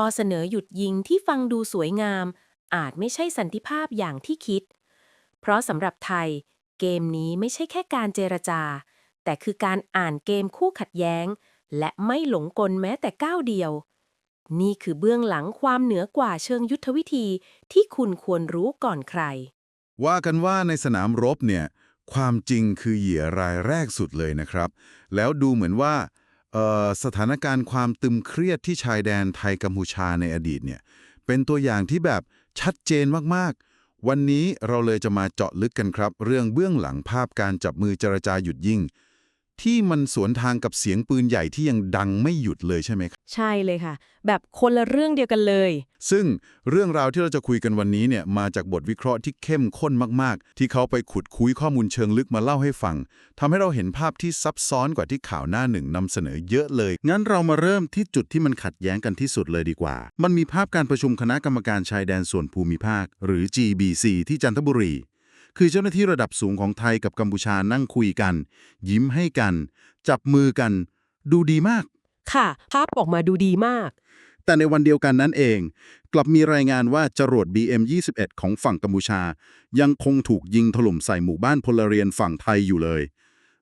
ข้อเสนอหยุดยิงที่ฟังดูสวยงาม อาจไม่ใช่สันติภาพอย่างที่คิด เพราะสำหรับไทย เกมนี้ไม่ใช่แค่การเจรจา แต่คือการอ่านเกมคู่ขัดแย้ง และไม่หลงกลแม้แต่ก้าวเดียว นี่คือเบื้องหลังความเหนือกว่าเชิงยุทธวิธีที่คุณควรรู้ก่อนใคร ว่ากันว่าในสนามรบเนี่ย ความจริงคือเหยื่อรายแรกสุดเลยนะครับ แล้วดูเหมือนว่า สถานการณ์ความตึมเครียดที่ชายแดนไทยกัมพูชาในอดีตเนี่ยเป็นตัวอย่างที่แบบชัดเจนมากๆ วันนี้เราเลยจะมาเจาะลึกกันครับ เรื่องเบื้องหลังภาพการจับมือเจรจาหยุดยิง ที่มันสวนทางกับเสียงปืนใหญ่ที่ยังดังไม่หยุดเลยใช่ไหมครับ ใช่เลยค่ะ แบบคนละเรื่องเดียวกันเลย ซึ่งเรื่องราวที่เราจะคุยกันวันนี้เนี่ยมาจากบทวิเคราะห์ที่เข้มข้นมากๆ ที่เขาไปขุดคุยข้อมูลเชิงลึกมาเล่าให้ฟังทำให้เราเห็นภาพที่ซับซ้อนกว่าที่ข่าวหน้าหนึ่งนำเสนอเยอะเลย งั้นเรามาเริ่มที่จุดที่มันขัดแย้งกันที่สุดเลยดีกว่า มันมีภาพการประชุมคณะกรรมการชายแดนส่วนภูมิภาค หรือ GBC ที่จันทบุรี คือเจ้าหน้าที่ระดับสูงของไทยกับกัมพูชานั่งคุยกัน ยิ้มให้กัน จับมือกัน ดูดีมาก ค่ะ ภาพออกมาดูดีมาก แต่ในวันเดียวกันนั้นเอง กลับมีรายงานว่าจรวด BM-21 ของฝั่งกัมพูชา ยังคงถูกยิงถล่มใส่หมู่บ้านพลเรือนฝั่งไทยอยู่เลย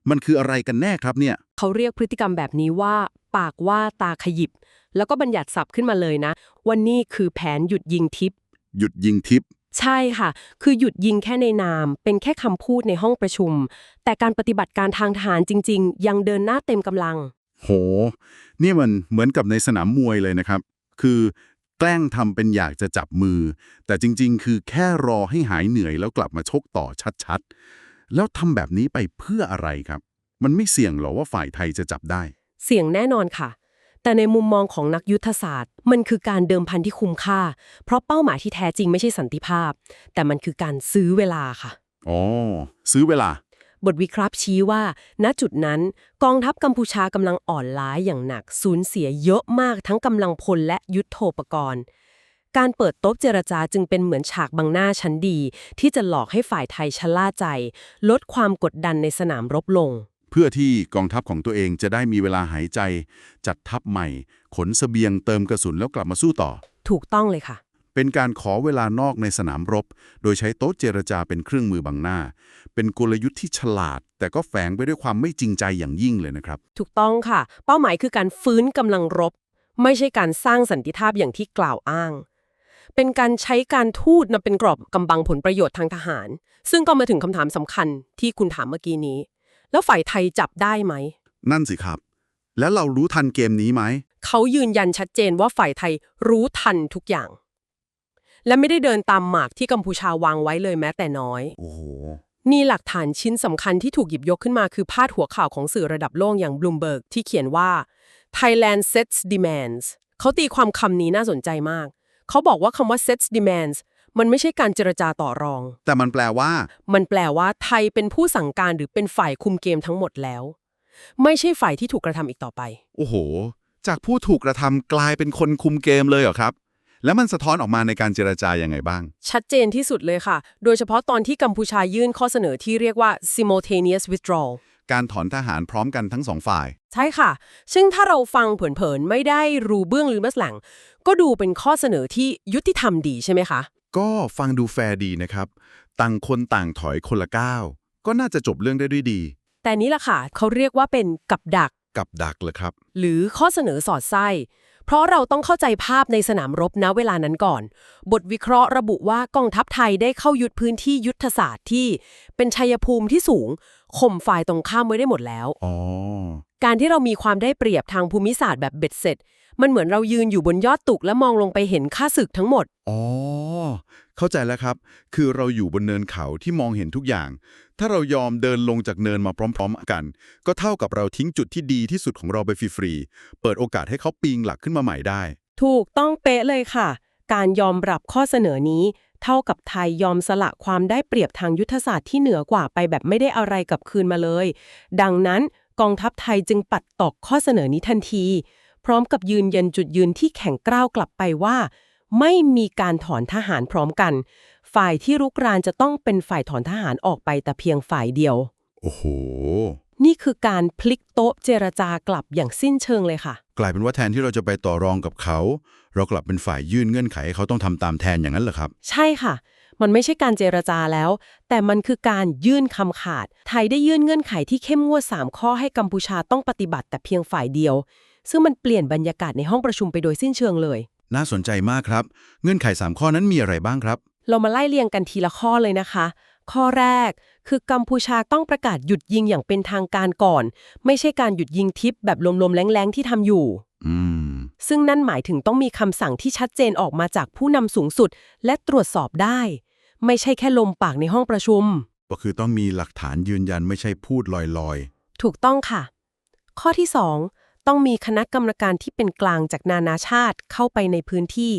มันคืออะไรกันแน่ครับเนี่ย เขาเรียกพฤติกรรมแบบนี้ว่า ปากว่าตาขยิบ แล้วก็บัญญัติศัพท์ขึ้นมาเลยนะว่านี่คือแผนหยุดยิงทิพย์หยุดยิงทิพย์ ใช่ค่ะ คือหยุดยิงแค่ในนาม เป็นแค่คำพูดในห้องประชุม แต่การปฏิบัติการทางทหารจริง ๆ ยังเดินหน้าเต็มกำลัง โห นี่มันเหมือนกับในสนามมวยเลยนะครับ คือแกล้งทำเป็นอยากจะจับมือ แต่จริง ๆ คือแค่รอให้หายเหนื่อยแล้วกลับมาชกต่อชัดๆ แล้วทำแบบนี้ไปเพื่ออะไรครับ มันไม่เสี่ยงหรอว่าฝ่ายไทยจะจับได้ เสี่ยงแน่นอนค่ะ แต่ในมุมมองของนักยุทธศาสตร์ มันคือการเดิมพันที่คุ้มค่า เพราะเป้าหมายที่แท้จริงไม่ใช่สันติภาพ แต่มันคือการซื้อเวลาค่ะอ๋อซื้อเวลา บทวิเคราะห์ชี้ว่า ณจุดนั้น กองทัพกัมพูชากำลังอ่อนล้าอย่างหนักสูญเสียเยอะมากทั้งกำลังพลและยุทโธปกรณ์การเปิดโต๊ะเจรจาจึงเป็นเหมือนฉากบังหน้าชั้นดี ที่จะหลอกให้ฝ่ายไทยชะล่าใจ ลดความกดดันในสนามรบลงเพื่อที่กองทัพของตัวเองจะได้มีเวลาหายใจ จัดทัพใหม่ ขนเสบียงเติมกระสุนแล้วกลับมาสู้ต่อ ถูกต้องเลยค่ะ เป็นการขอเวลานอกในสนามรบ โดยใช้โต๊ะเจรจาเป็นเครื่องมือบังหน้า เป็นกลยุทธ์ที่ฉลาด แต่ก็แฝงไปด้วยความไม่จริงใจอย่างยิ่งเลยนะครับ ถูกต้องค่ะ เป้าหมายคือการฟื้นกำลังรบ ไม่ใช่การสร้างสันติภาพอย่างที่กล่าวอ้างเป็นการใช้การทูตนำเป็นกรอบกำบังผลประโยชน์ทางทหาร ซึ่งก็มาถึงคำถามสำคัญที่คุณถามเมื่อกี้นี้ แล้วฝ่ายไทยจับได้ไหม นั่นสิครับ แล้วเรารู้ทันเกมนี้ไหม เขายืนยันชัดเจนว่าฝ่ายไทยรู้ทันทุกอย่าง และไม่ได้เดินตามหมากที่กัมพูชาวางไว้เลยแม้แต่น้อย โอ้โห นี่หลักฐานชิ้นสำคัญที่ถูกหยิบยกขึ้นมาคือพาดหัวข่าวของสื่อระดับโลกอย่าง Bloomberg ที่เขียนว่า Thailand sets demands เขาตีความคำนี้น่าสนใจมาก เขาบอกว่าคำว่า sets demands มันไม่ใช่การเจรจาต่อรอง แต่มันแปลว่า มันแปลว่าไทยเป็นผู้สั่งการหรือเป็นฝ่ายคุมเกมทั้งหมดแล้ว ไม่ใช่ฝ่ายที่ถูกกระทำอีกต่อไป โอ้โห จากผู้ถูกกระทำกลายเป็นคนคุมเกมเลยเหรอครับ แล้วมันสะท้อนออกมาในการเจรจายังไงบ้าง ชัดเจนที่สุดเลยค่ะ โดยเฉพาะตอนที่กัมพูชายื่นข้อเสนอที่เรียกว่า simultaneous withdrawal การถอนทหารพร้อมกันทั้งสองฝ่าย ใช่ค่ะ ซึ่งถ้าเราฟังเผินๆ ไม่ได้รู้เบื้องลึกเบื้องหลัง ก็ดูเป็นข้อเสนอที่ยุติธรรมดีใช่ไหมคะ ก็ฟังดูแฟร์ดีนะครับ ต่างคนต่างถอยคนละก้าว ก็น่าจะจบเรื่องได้ด้วยดี แต่นี้ล่ะค่ะ เขาเรียกว่าเป็นกับดัก กับดักเลยครับ หรือข้อเสนอสอดไส้ เพราะเราต้องเข้าใจภาพในสนามรบณเวลานั้นก่อน บทวิเคราะห์ระบุว่ากองทัพไทยได้เข้ายึดพื้นที่ยุทธศาสตร์ที่ เป็นชัยภูมิที่สูงข่มฝ่ายตรงข้ามไว้ได้หมดแล้ว อ๋อ การที่เรามีความได้เปรียบทางภูมิศาสตร์แบบเบ็ดเสร็จ มันเหมือนเรายืนอยู่บนยอดตุกและมองลงไปเห็นค่าศึกทั้งหมด อ๋อ เข้าใจแล้วครับ คือเราอยู่บนเนินเขาที่มองเห็นทุกอย่าง ถ้าเรายอมเดินลงจากเนินมาพร้อม ๆ กัน ก็เท่ากับเราทิ้งจุดที่ดีที่สุดของเราไปฟรีๆ เปิดโอกาสให้เขาปีงหลักขึ้นมาใหม่ได้ ถูกต้องเป๊ะเลยค่ะ การยอมรับข้อเสนอนี้ เท่ากับไทยยอมสละความได้เปรียบทางยุทธศาสตร์ที่เหนือกว่าไปแบบไม่ได้อะไรกลับคืนมาเลย ดังนั้นกองทัพไทยจึงปัดตกข้อเสนอนี้ทันที พร้อมกับยืนยันจุดยืนที่แข็งกร้าวกลับไปว่า ไม่มีการถอนทหารพร้อมกัน ฝ่ายที่รุกรานจะต้องเป็นฝ่ายถอนทหารออกไปแต่เพียงฝ่ายเดียว โอ้โห นี่คือการพลิกโต๊ะเจรจากลับอย่างสิ้นเชิงเลยค่ะ กลายเป็นว่าแทนที่เราจะไปต่อรองกับเขา เรากลับเป็นฝ่ายยื่นเงื่อนไขให้เขาต้องทำตามแทนอย่างนั้นเหรอครับ ใช่ค่ะ มันไม่ใช่การเจรจาแล้ว แต่มันคือการยื่นคำขาด ไทยได้ยื่นเงื่อนไขที่เข้มงวด3ข้อให้กัมพูชาต้องปฏิบัติแต่เพียงฝ่ายเดียว ซึ่งมันเปลี่ยนบรรยากาศในห้องประชุมไปโดยสิ้นเชิงเลย น่าสนใจมากครับ เงื่อนไข 3 ข้อนั้นมีอะไรบ้างครับ เรามาไล่เรียงกันทีละข้อเลยนะคะ ข้อแรกคือกัมพูชาต้องประกาศหยุดยิงอย่างเป็นทางการก่อน ไม่ใช่การหยุดยิงทิปแบบลมๆแรงๆที่ทำอยู่ อืม ซึ่งนั่นหมายถึงต้องมีคำสั่งที่ชัดเจนออกมาจากผู้นำสูงสุด และตรวจสอบได้ ไม่ใช่แค่ลมปากในห้องประชุม ก็คือต้องมีหลักฐานยืนยันไม่ใช่พูดลอยถูกต้องค่ะ ข้อที่2 ต้องมีคณะกรรมการที่เป็นกลางจากนานาชาติเข้าไปในพื้นที่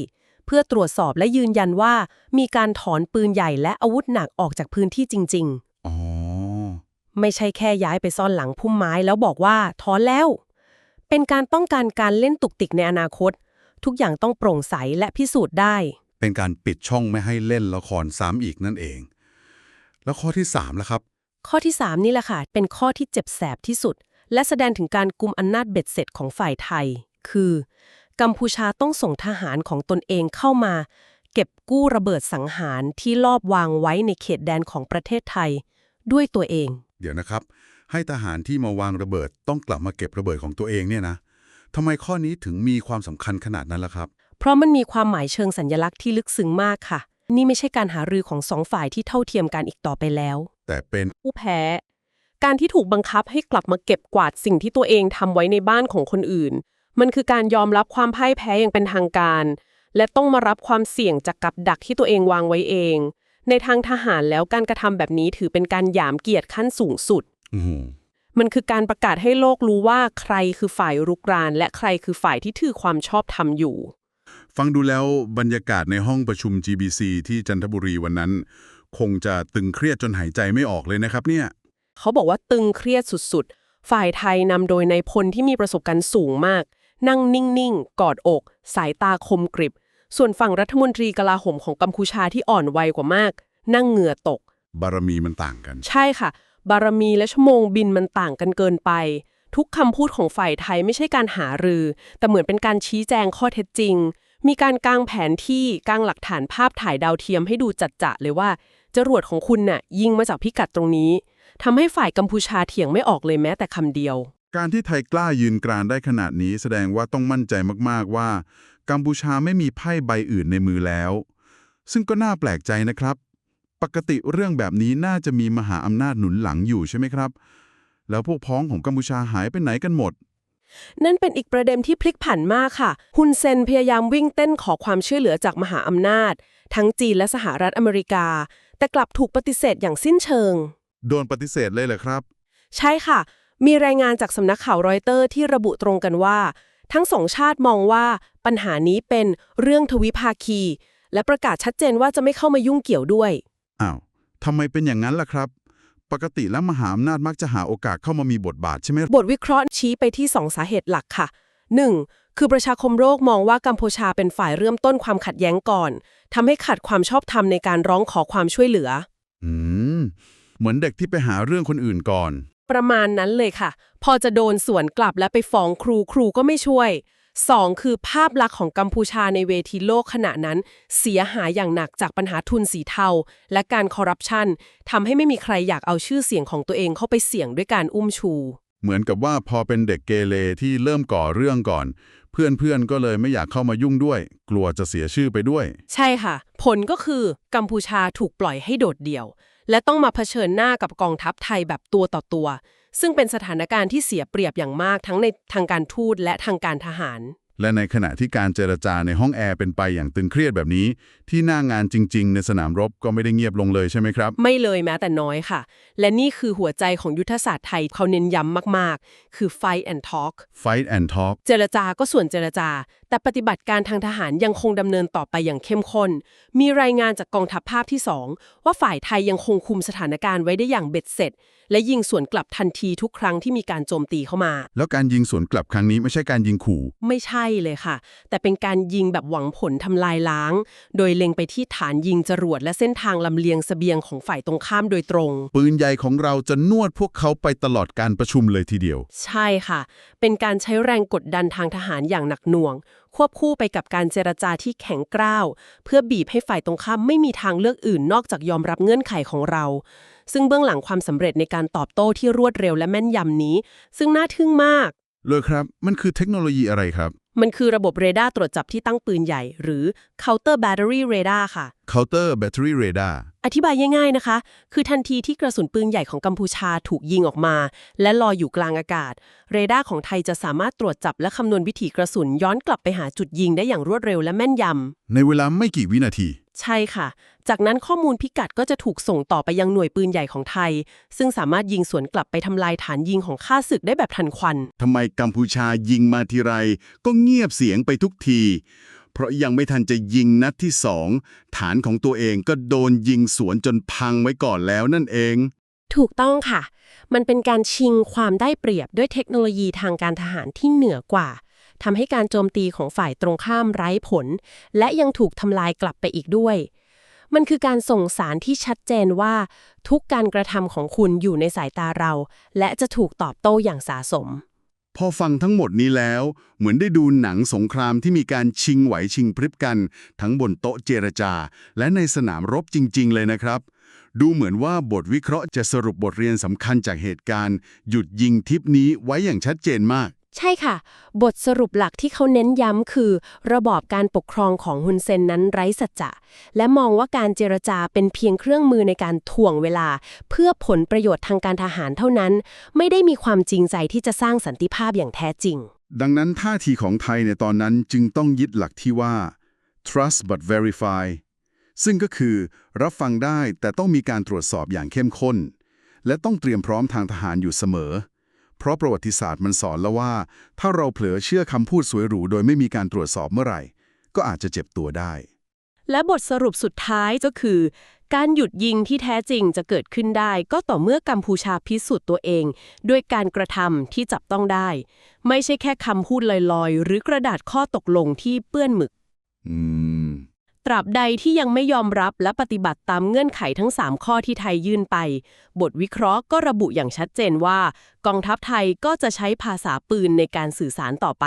เพื่อตรวจสอบและยืนยันว่า มีการถอนปืนใหญ่และอาวุธหนักออกจากพื้นที่จริง ๆ อ๋อๆไม่ใช่แค่ย้ายไปซ่อนหลังพุ่มไม้แล้วบอกว่าถอนแล้ว เป็นการป้องกันการเล่นตุกติกในอนาคต ทุกอย่างต้องโปร่งใสและพิสูจน์ได้ เป็นการปิดช่องไม่ให้เล่นละครซ้ำอีกนั่นเอง แล้วข้อที่3ล่ะครับ ข้อที่ 3 นี่แหละค่ะ เป็นข้อที่เจ็บแสบที่สุด และแสดงถึงการกุมอำนาจเบ็ดเสร็จของฝ่ายไทย คือ กัมพูชาต้องส่งทหารของตนเองเข้ามา เก็บกู้ระเบิดสังหารที่ลอบวางไว้ในเขตแดนของประเทศไทย ด้วยตัวเอง เดี๋ยวนะครับ ให้ทหารที่มาวางระเบิดต้องกลับมาเก็บระเบิดของตัวเองเนี่ยนะทำไมข้อนี้ถึงมีความสำคัญขนาดนั้นล่ะครับ เพราะมันมีความหมายเชิงสัญลักษณ์ที่ลึกซึ้งมากค่ะ นี่ไม่ใช่การหารือของสองฝ่ายที่เท่าเทียมกันอีกต่อไปแล้ว แต่เป็นผู้แพ้ การที่ถูกบังคับให้กลับมาเก็บกวาดสิ่งที่ตัวเองทำไว้ในบ้านของคนอื่น มันคือการยอมรับความพ่ายแพ้อย่างเป็นทางการ และต้องมารับความเสี่ยงจากกับดักที่ตัวเองวางไว้เอง ในทางทหารแล้วการกระทำแบบนี้ถือเป็นการหยามเกียรติขั้นสูงสุดอื้อหือมันคือการประกาศให้โลกรู้ว่าใครคือฝ่ายรุกราน และใครคือฝ่ายที่ถือความชอบธรรมอยู่ ฟังดูแล้วบรรยากาศในห้องประชุม GBC ที่จันทบุรีวันนั้น คงจะตึงเครียดจนหายใจไม่ออกเลยนะครับเนี่ย เขาบอกว่าตึงเครียดสุดๆ ฝ่ายไทยนำโดยนายพลที่มีประสบการณ์สูงมาก นั่งนิ่งๆ กอดอก สายตาคมกริบ ส่วนฝั่งรัฐมนตรีกลาโหมของกัมพูชาที่อ่อนวัยกว่ามาก นั่งเหงื่อตก บารมีมันต่างกัน ใช่ค่ะ บารมีและชั่วโมงบินมันต่างกันเกินไป ทุกคำพูดของฝ่ายไทยไม่ใช่การหารือ แต่เหมือนเป็นการชี้แจงข้อเท็จจริง มีการกางแผนที่กางหลักฐานภาพถ่ายดาวเทียมให้ดูจัดจะเลยว่าจรวดของคุณน่ะยิงมาจากพิกัดตรงนี้ ทำให้ฝ่ายกัมพูชาเถียงไม่ออกเลยแม้แต่คำเดียว การที่ไทยกล้ายืนกรานได้ขนาดนี้แสดงว่าต้องมั่นใจมากๆว่า กัมพูชาไม่มีไพ่ใบอื่นในมือแล้ว ซึ่งก็น่าแปลกใจนะครับ ปกติเรื่องแบบนี้น่าจะมีมหาอำนาจหนุนหลังอยู่ใช่ไหมครับ แล้วพวกพ้องของกัมพูชาหายไปไหนกันหมดนั่นเป็นอีกประเด็นที่พลิกผันมากค่ะ ฮุนเซนพยายามวิ่งเต้นขอความช่วยเหลือจากมหาอำนาจ ทั้งจีนและสหรัฐอเมริกา แต่กลับถูกปฏิเสธอย่างสิ้นเชิง โดนปฏิเสธเลยเหรอครับ ใช่ค่ะ มีรายงานจากสำนักข่าวรอยเตอร์ที่ระบุตรงกันว่า ทั้งสองชาติมองว่าปัญหานี้เป็นเรื่องทวิภาคี และประกาศชัดเจนว่าจะไม่เข้ามายุ่งเกี่ยวด้วย อ้าวทำไมเป็นอย่างนั้นล่ะครับ ปกติแล้วมหาอำนาจมักจะหาโอกาสเข้ามามีบทบาทใช่ไหมบทวิเคราะห์ชี้ไปที่2สาเหตุหลักค่ะ 1. คือประชาคมโลกมองว่ากัมพูชาเป็นฝ่ายเริ่มต้นความขัดแย้งก่อนทำให้ขาดความชอบธรรมในการร้องขอความช่วยเหลือ อืม เหมือนเด็กที่ไปหาเรื่องคนอื่นก่อน ประมาณนั้นเลยค่ะ พอจะโดนสวนกลับและไปฟ้องครูครูก็ไม่ช่วย 2. คือภาพลักษณ์ของกัมพูชาในเวทีโลกขณะนั้น เสียหายอย่างหนักจากปัญหาทุนสีเทา และการคอร์รัปชันทำให้ไม่มีใครอยากเอาชื่อเสียงของตัวเองเข้าไปเสี่ยงด้วยการอุ้มชู เหมือนกับว่าพอเป็นเด็กเกเรที่เริ่มก่อเรื่องก่อน เพื่อนๆก็เลยไม่อยากเข้ามายุ่งด้วย กลัวจะเสียชื่อไปด้วย ใช่ค่ะ ผลก็คือกัมพูชาถูกปล่อยให้โดดเดี่ยว และต้องมาเผชิญหน้ากับกองทัพไทยแบบตัวต่อตัว ซึ่งเป็นสถานการณ์ที่เสียเปรียบอย่างมากทั้งในทางการทูตและทางการทหาร และในขณะที่การเจรจาในห้องแอร์เป็นไปอย่างตึงเครียดแบบนี้ ที่หน้างานจริง ๆ ในสนามรบก็ไม่ได้เงียบลงเลยใช่ไหมครับ ไม่เลยแม้แต่น้อยค่ะ และนี่คือหัวใจของยุทธศาสตร์ไทยเขาเน้นย้ำมากๆ คือ fight and talk Fight and Talk เจรจาก็ส่วนเจรจาแต่ปฏิบัติการทางทหารยังคงดำเนินต่อไปอย่างเข้มข้น มีรายงานจากกองทัพภาคที่ 2 ว่าฝ่ายไทยยังคงคุมสถานการณ์ไว้ได้อย่างเบ็ดเสร็จ และยิงสวนกลับทันทีทุกครั้งที่มีการโจมตีเข้ามา แล้วการยิงสวนกลับครั้งนี้ไม่ใช่การยิงขู่ ไม่ใช่เลยค่ะ แต่เป็นการยิงแบบหวังผลทำลายล้าง โดยเล็งไปที่ฐานยิงจรวดและเส้นทางลำเลียงเสบียงของฝ่ายตรงข้ามโดยตรง ปืนใหญ่ของเราจะนวดพวกเขาไปตลอดการประชุมเลยทีเดียว ใช่ค่ะ เป็นการใช้แรงกดดันทางทหารอย่างหนักหน่วง ควบคู่ไปกับการเจรจาที่แข็งกร้าว เพื่อบีบให้ฝ่ายตรงข้ามไม่มีทางเลือกอื่นนอกจากยอมรับเงื่อนไขของเรา ซึ่งเบื้องหลังความสำเร็จในการตอบโต้ที่รวดเร็วและแม่นยำนี้ ซึ่งน่าทึ่งมาก เลยครับ มันคือเทคโนโลยีอะไรครับ มันคือระบบเรดาร์ตรวจจับที่ตั้งปืนใหญ่ หรือ counter battery radar ค่ะ Counter Battery Radar อธิบายง่ายๆนะคะ คือทันทีที่กระสุนปืนใหญ่ของกัมพูชาถูกยิงออกมา และลอยอยู่กลางอากาศ เรดาร์ของไทยจะสามารถตรวจจับและคำนวณวิถีกระสุนย้อนกลับไปหาจุดยิงได้อย่างรวดเร็วและแม่นยำ ในเวลาไม่กี่วินาที ใช่ค่ะ จากนั้นข้อมูลพิกัดก็จะถูกส่งต่อไปยังหน่วยปืนใหญ่ของไทย ซึ่งสามารถยิงสวนกลับไปทำลายฐานยิงของข้าศึกได้แบบทันควันทำไมกัมพูชายิงมาทีไร ก็เงียบเสียงไปทุกที เพราะยังไม่ทันจะยิงนัดที่สองฐานของตัวเองก็โดนยิงสวนจนพังไว้ก่อนแล้วนั่นเอง ถูกต้องค่ะ มันเป็นการชิงความได้เปรียบด้วยเทคโนโลยีทางการทหารที่เหนือกว่าทำให้การโจมตีของฝ่ายตรงข้ามไร้ผล และยังถูกทำลายกลับไปอีกด้วย มันคือการส่งสารที่ชัดเจนว่า ทุกการกระทำของคุณอยู่ในสายตาเรา และจะถูกตอบโต้อย่างสาสม พอฟังทั้งหมดนี้แล้ว เหมือนได้ดูหนังสงครามที่มีการชิงไหวชิงพริบกัน ทั้งบนโต๊ะเจรจา และในสนามรบจริง ๆ เลยนะครับ ดูเหมือนว่าบทวิเคราะห์จะสรุปบทเรียนสำคัญจากเหตุการณ์ หยุดยิงทิปนี้ไว้อย่างชัดเจนมาก ใช่ค่ะ บทสรุปหลักที่เขาเน้นย้ำคือ ระบอบการปกครองของฮุนเซนนั้นไร้สัจจะ และมองว่าการเจรจาเป็นเพียงเครื่องมือในการถ่วงเวลา เพื่อผลประโยชน์ทางการทหารเท่านั้น ไม่ได้มีความจริงใจที่จะสร้างสันติภาพอย่างแท้จริง ดังนั้นท่าทีของไทยในตอนนั้นจึงต้องยึดหลักที่ว่า trust but verify ซึ่งก็คือรับฟังได้แต่ต้องมีการตรวจสอบอย่างเข้มข้น และต้องเตรียมพร้อมทางทหารอยู่เสมอ เพราะประวัติศาสตร์มันสอนแล้วว่า ถ้าเราเผลอเชื่อคำพูดสวยหรูโดยไม่มีการตรวจสอบเมื่อไหร่ ก็อาจจะเจ็บตัวได้ และบทสรุปสุดท้ายก็คือ การหยุดยิงที่แท้จริงจะเกิดขึ้นได้ ก็ต่อเมื่อกัมพูชาพิสูจน์ตัวเอง ด้วยการกระทำที่จับต้องได้ ไม่ใช่แค่คำพูดลอยๆ หรือกระดาษข้อตกลงที่เปื้อนหมึก อืม ตราบใดที่ยังไม่ยอมรับและปฏิบัติตามเงื่อนไขทั้ง 3 ข้อที่ไทยยื่นไป บทวิเคราะห์ก็ระบุอย่างชัดเจนว่า กองทัพไทยก็จะใช้ภาษาปืนในการสื่อสารต่อไป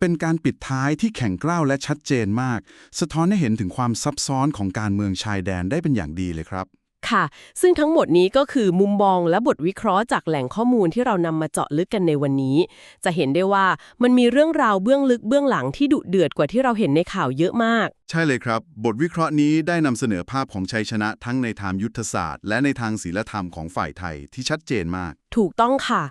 เป็นการปิดท้ายที่แข็งกร้าวและชัดเจนมาก สะท้อนให้เห็นถึงความซับซ้อนของการเมืองชายแดนได้เป็นอย่างดีเลยครับ ค่ะ ซึ่งทั้งหมดนี้ก็คือมุมมองและบทวิเคราะห์จากแหล่งข้อมูลที่เรานำมาเจาะลึกกันในวันนี้ จะเห็นได้ว่ามันมีเรื่องราวเบื้องลึกเบื้องหลังที่ดุเดือดกว่าที่เราเห็นในข่าวเยอะมาก ใช่เลยครับ บทวิเคราะห์นี้ได้นำเสนอภาพของชัยชนะทั้งในทางยุทธศาสตร์ และในทางศีลธรรมของฝ่ายไทยที่ชัดเจนมาก ถูกต้องค่ะ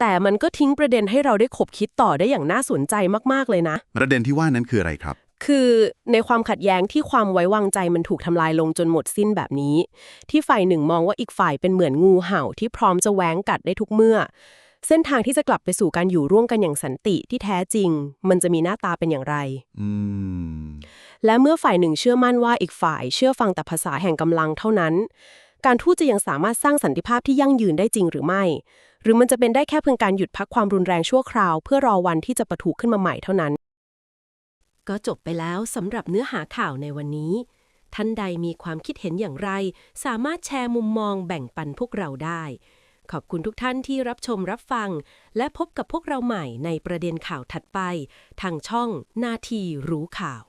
แต่มันก็ทิ้งประเด็นให้เราได้ขบคิดต่อได้อย่างน่าสนใจมากๆเลยนะ ประเด็นที่ว่านั้นคืออะไรครับ คือในความขัดแย้งที่ความไว้วางใจมันถูกทำลายลงจนหมดสิ้นแบบนี้ ที่ฝ่ายหนึ่งมองว่าอีกฝ่ายเป็นเหมือนงูเห่าที่พร้อมจะแหวงกัดได้ทุกเมื่อ เส้นทางที่จะกลับไปสู่การอยู่ร่วมกันอย่างสันติที่แท้จริง มันจะมีหน้าตาเป็นอย่างไรอืมและเมื่อฝ่ายหนึ่งเชื่อมั่นว่าอีกฝ่ายเชื่อฟังแต่ภาษาแห่งกำลังเท่านั้น การทูตจะยังสามารถสร้างสันติภาพที่ยั่งยืนได้จริงหรือไม่ หรือมันจะเป็นได้แค่เพียงการหยุดพักความรุนแรงชั่วคราว เพื่อรอวันที่จะประทุขึ้นมาใหม่เท่านั้น ก็จบไปแล้วสำหรับเนื้อหาข่าวในวันนี้ ท่านใดมีความคิดเห็นอย่างไร สามารถแชร์มุมมองแบ่งปันพวกเราได้ ขอบคุณทุกท่านที่รับชมรับฟัง และพบกับพวกเราใหม่ในประเด็นข่าวถัดไป ทางช่องนาทีรู้ข่าว